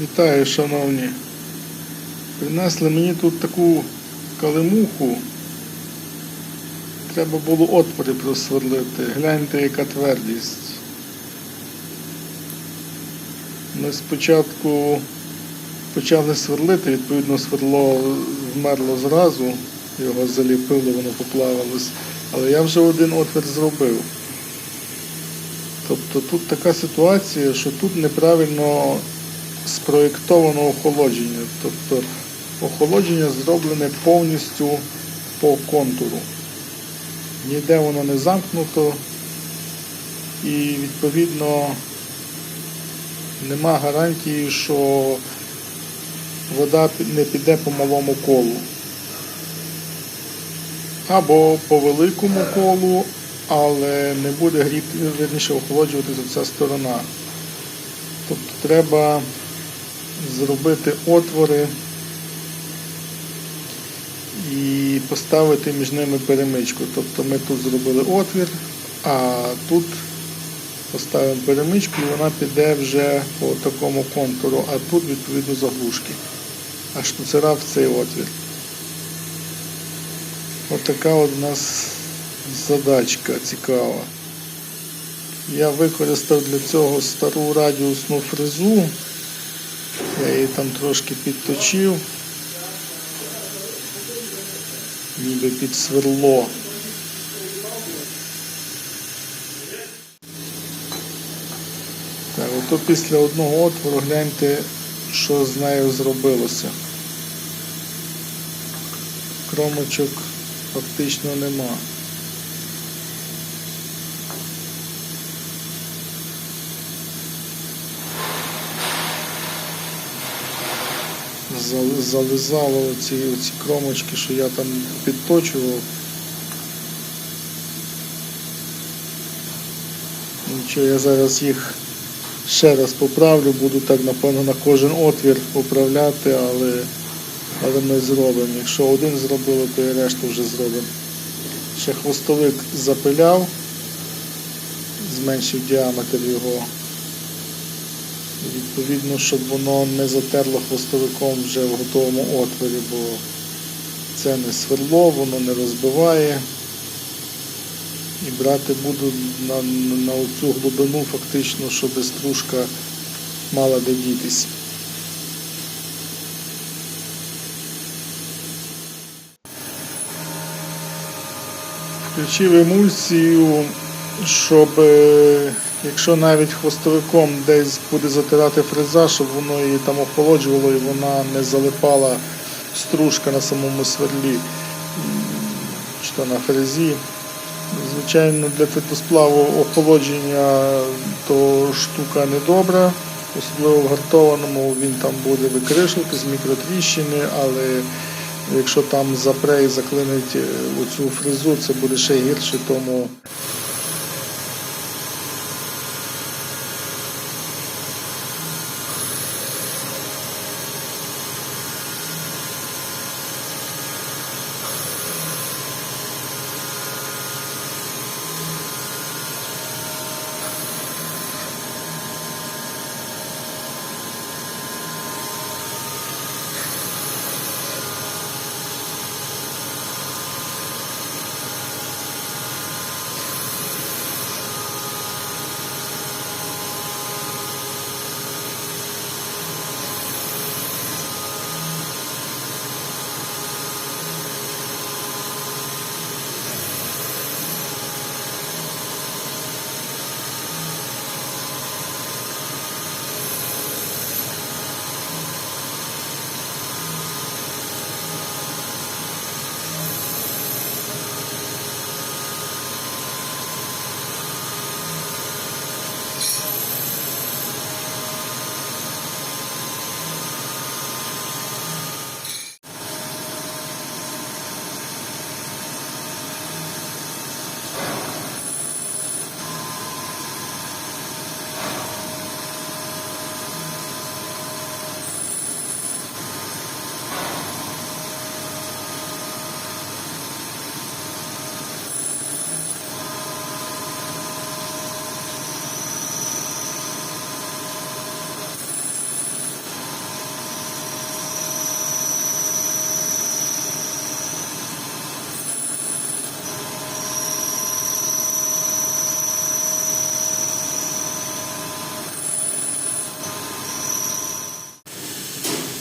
Вітаю, шановні. Принесли мені тут таку калимуху. Треба було отвори просверлити. Гляньте, яка твердість. Ми спочатку почали сверлити, відповідно, сверло вмерло зразу, його заліпило, воно поплавилось. Але я вже один отвір зробив. Тобто тут така ситуація, що тут неправильно спроєктовано охолодження. Тобто охолодження зроблене повністю по контуру. Ніде воно не замкнуто і відповідно нема гарантії, що вода не піде по малому колу. Або по великому колу, але не буде гріти, верніше охолоджуватися ця сторона. Тобто треба зробити отвори і поставити між ними перемичку. Тобто ми тут зробили отвір, а тут поставимо перемичку і вона піде вже по такому контуру, а тут відповідно заглушки. А штуцера в цей отвір. Отака от у нас задачка цікава. Я використав для цього стару радіусну фрезу. Я її там трошки підточив. Ніби під сверло. Так, ото після одного отвору гляньте, що з нею зробилося. Кромочок фактично нема. Зализало оці, оці кромочки, що я там підточував. Нічого, я зараз їх ще раз поправлю, буду так, напевно, на кожен отвір поправляти, але, але ми зробимо. Якщо один зробили, то і решту вже зробимо. Ще хвостовик запиляв, зменшив діаметр його. Відповідно, щоб воно не затерло хвостовиком вже в готовому отворі, бо це не сверло, воно не розбиває. І брати буду на, на оцю глибину фактично, щоб стружка мала де дітись. Включив емульсію, щоб е, якщо навіть хвостовиком десь буде затирати фреза, щоб воно її там охолоджувало і вона не залипала стружка на самому сверлі, чи то на фрезі. Звичайно, для твердосплаву охолодження то штука недобра, особливо в гартованому він там буде викришувати з мікротріщини, але якщо там запре і заклинить е, оцю фрезу, це буде ще гірше, тому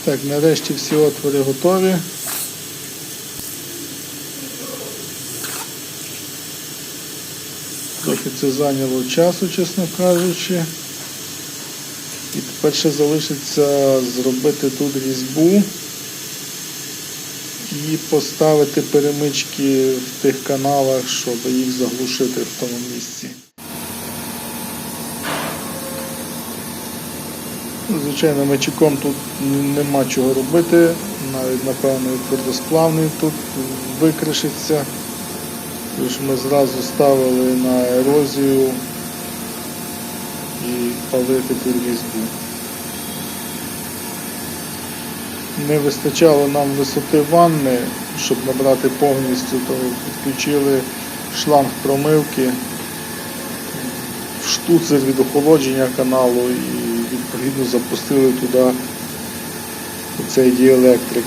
Так, нарешті всі отвори готові. Трохи це зайняло часу, чесно кажучи. І тепер ще залишиться зробити тут різьбу і поставити перемички в тих каналах, щоб їх заглушити в тому місці. Звичайно, мечиком тут нема чого робити, навіть напевно і твердосплавний тут викришиться. Тож ми зразу ставили на ерозію і палити тут різьбу. Не вистачало нам висоти ванни, щоб набрати повністю, то підключили шланг промивки в штуцер від охолодження каналу і відповідно запустили туди цей діелектрик.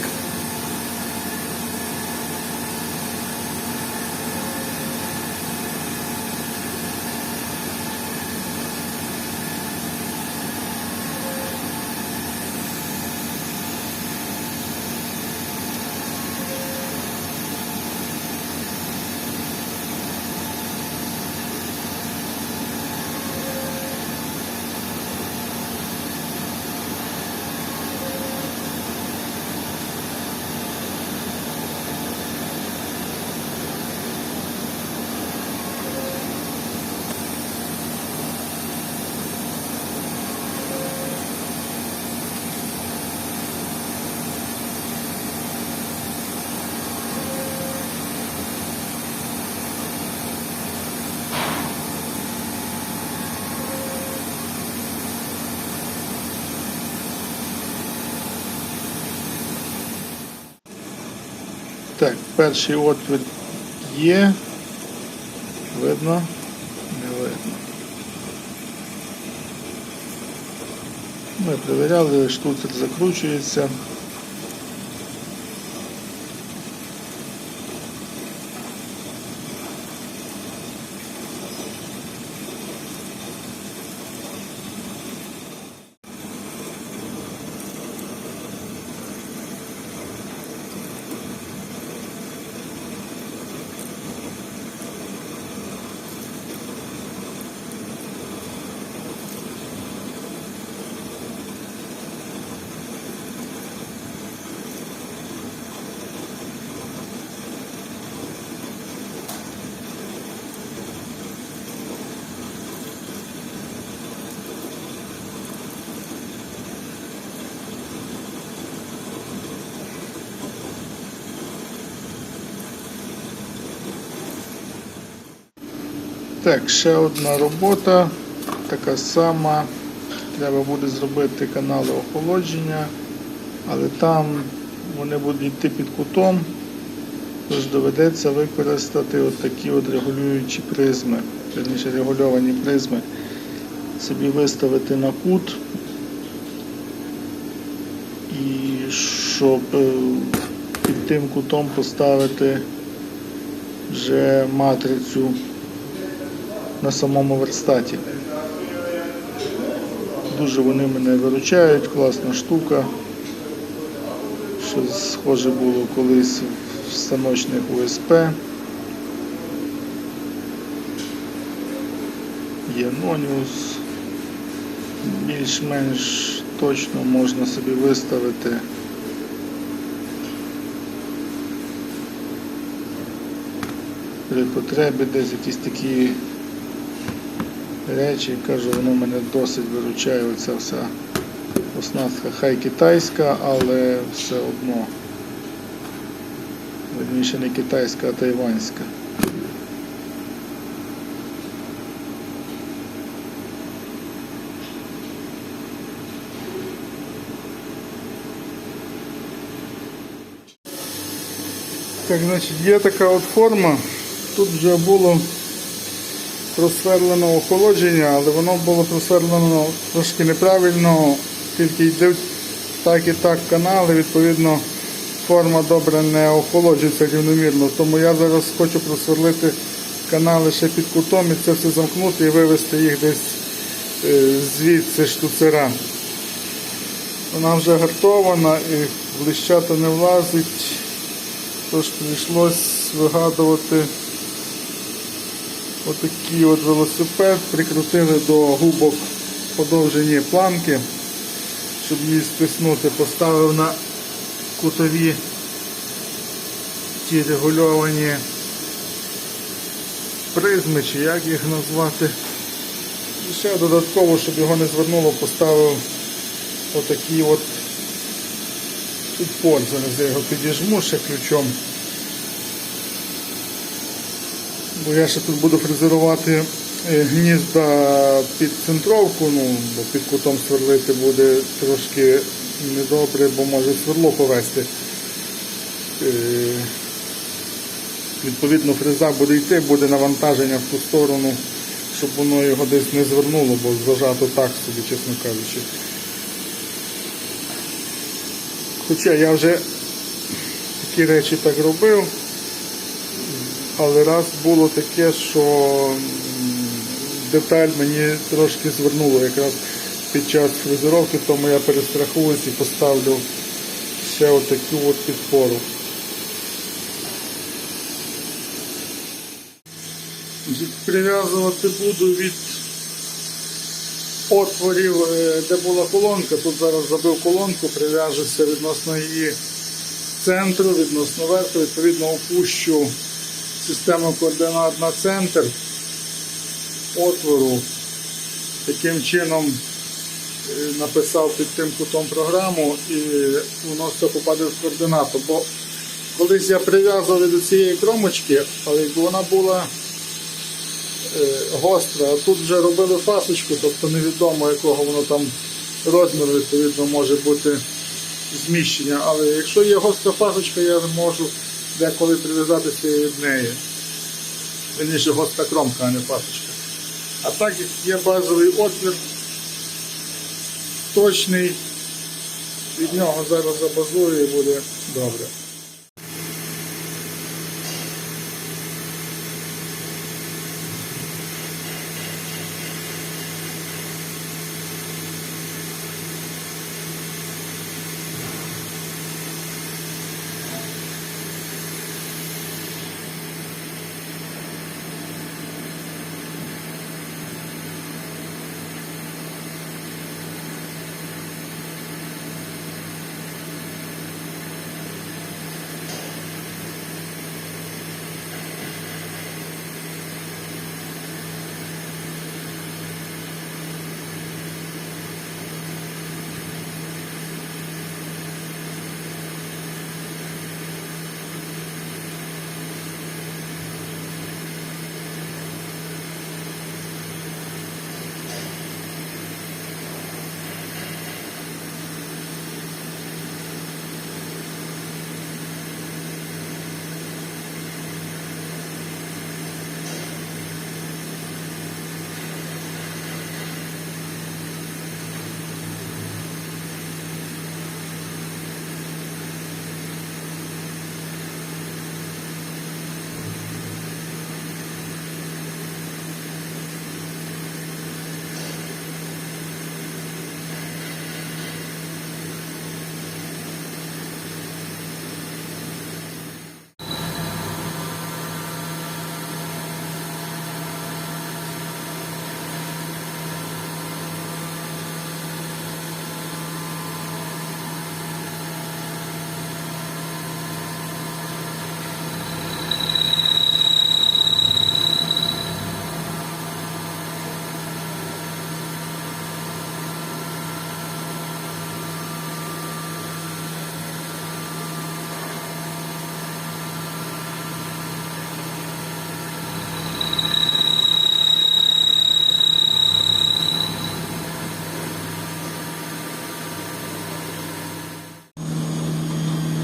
Так, перший отвір є. Видно? Не видно. Ми перевіряли, штуцер закручується. Так, ще одна робота, така сама. Треба буде зробити канали охолодження, але там вони будуть йти під кутом, тож доведеться використати от такі от регулюючі призми, верніше регульовані призми, собі виставити на кут. І щоб е, під тим кутом поставити вже матрицю на самому верстаті. Дуже вони мене виручають, класна штука. Щось схоже було колись в станочних УСП. Є. Більш-менш точно можна собі виставити. При потребі десь якісь такі речі, кажу, воно мене досить виручає оця вся оснастка хай китайська, але все одно. Верніше не китайська, а тайванська. Так, значить, є така от форма. Тут вже було просверлено охолодження, але воно було просверлено трошки неправильно, тільки йдуть так і так канали, відповідно форма добре не охолоджується рівномірно. Тому я зараз хочу просверлити канали ще під кутом і це все замкнути і вивести їх десь е, звідси штуцера. Вона вже гартована і блищата не влазить, тож прийшлось вигадувати отакий от велосипед, прикрутили до губок подовжені планки, щоб її стиснути, поставив на кутові ті регульовані призми, чи як їх назвати. І ще додатково, щоб його не звернуло, поставив отакий от підпор. Зараз я його підіжму ще ключом. Бо я ще тут буду фрезерувати е, гнізда під центровку, ну, бо під кутом сверлити буде трошки недобре, бо може сверло повести. Е, Відповідно, фреза буде йти, буде навантаження в ту сторону, щоб воно його десь не звернуло, бо зажато так собі, чесно кажучи. Хоча я вже такі речі так робив, але раз було таке, що деталь мені трошки звернуло якраз під час фрезеровки, тому я перестрахуюсь і поставлю ще отаку от підпору. Прив'язувати буду від отворів, е, де була колонка. Тут зараз забив колонку, прив'яжуся відносно її центру, відносно верху, відповідно опущу систему координат на центр отвору. Таким чином е, написав під тим кутом програму і воно все попаде в координату. Бо колись я прив'язував до цієї кромочки, але якби вона була е, гостра, а тут вже робили фасочку, тобто невідомо якого воно там розміру, відповідно, може бути зміщення. Але якщо є гостра фасочка, я можу деколи прив'язатися від неї. Верніше гостра кромка, а не пасочка. А так як є базовий отвір, точний, від нього зараз забазую і буде добре.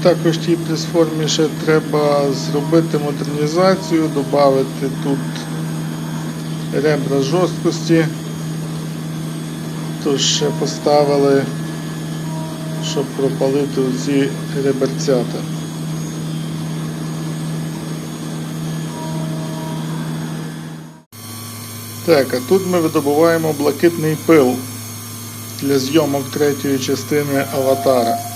Також тій пресформі ще треба зробити модернізацію, додати тут ребра жорсткості. Тож ще поставили, щоб пропалити ці реберцята. Так, а тут ми видобуваємо блакитний пил. для зйомок третьої частини Аватара.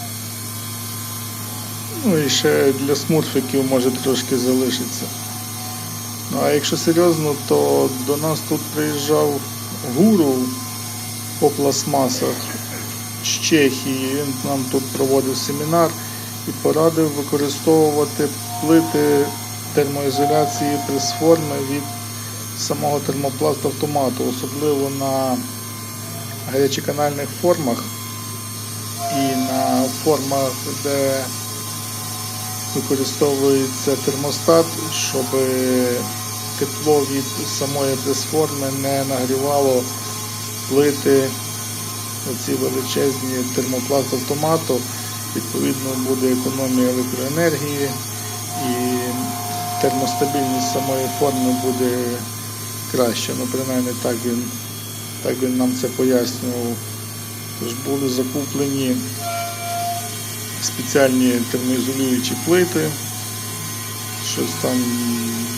Ну і ще для смурфиків може трошки залишиться. Ну а якщо серйозно, то до нас тут приїжджав гуру по пластмасах з Чехії. Він нам тут проводив семінар і порадив використовувати плити термоізоляції пресформи від самого термопласт автомату, особливо на гарячоканальних формах і на формах, де використовується термостат, щоб тепло від самої пресформи не нагрівало плити оці величезні термопласт автомату. Відповідно буде економія електроенергії і термостабільність самої форми буде краще. Ну, принаймні так він, так він нам це пояснював. Тож були закуплені спеціальні термоізолюючі плити. Щось там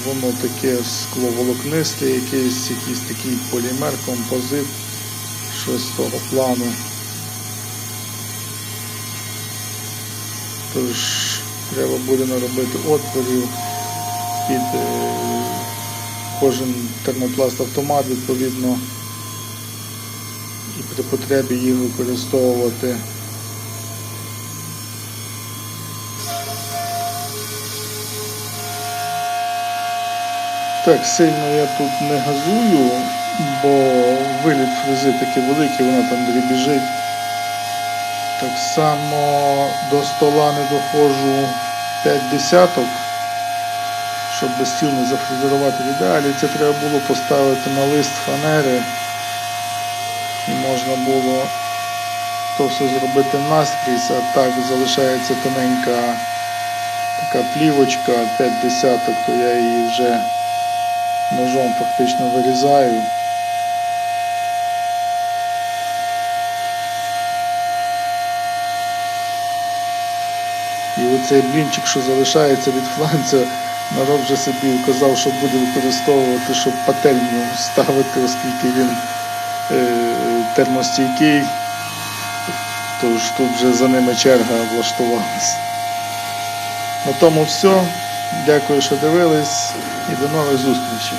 воно таке скловолокнисте, якийсь, якийсь такий полімер, композит, щось з того плану. Тож треба буде наробити отворів під е, кожен термопласт автомат, відповідно, і при потребі їх використовувати. Так, сильно я тут не газую, бо виліт фрези такий великий, вона там дрібіжить. Так само до стола не доходжу 5 десяток, щоб без стіл не зафрезерувати в ідеалі. Це треба було поставити на лист фанери. І можна було то все зробити наскрізь, а так залишається тоненька така плівочка 5 десяток, то я її вже ножом фактично вирізаю. І оцей блінчик, що залишається від фланця, народ вже собі казав, що буде використовувати, щоб пательню ставити, оскільки він е, термостійкий. Тож тут вже за ними черга влаштувалась. На тому все. Дякую, що дивились і до нових зустрічей.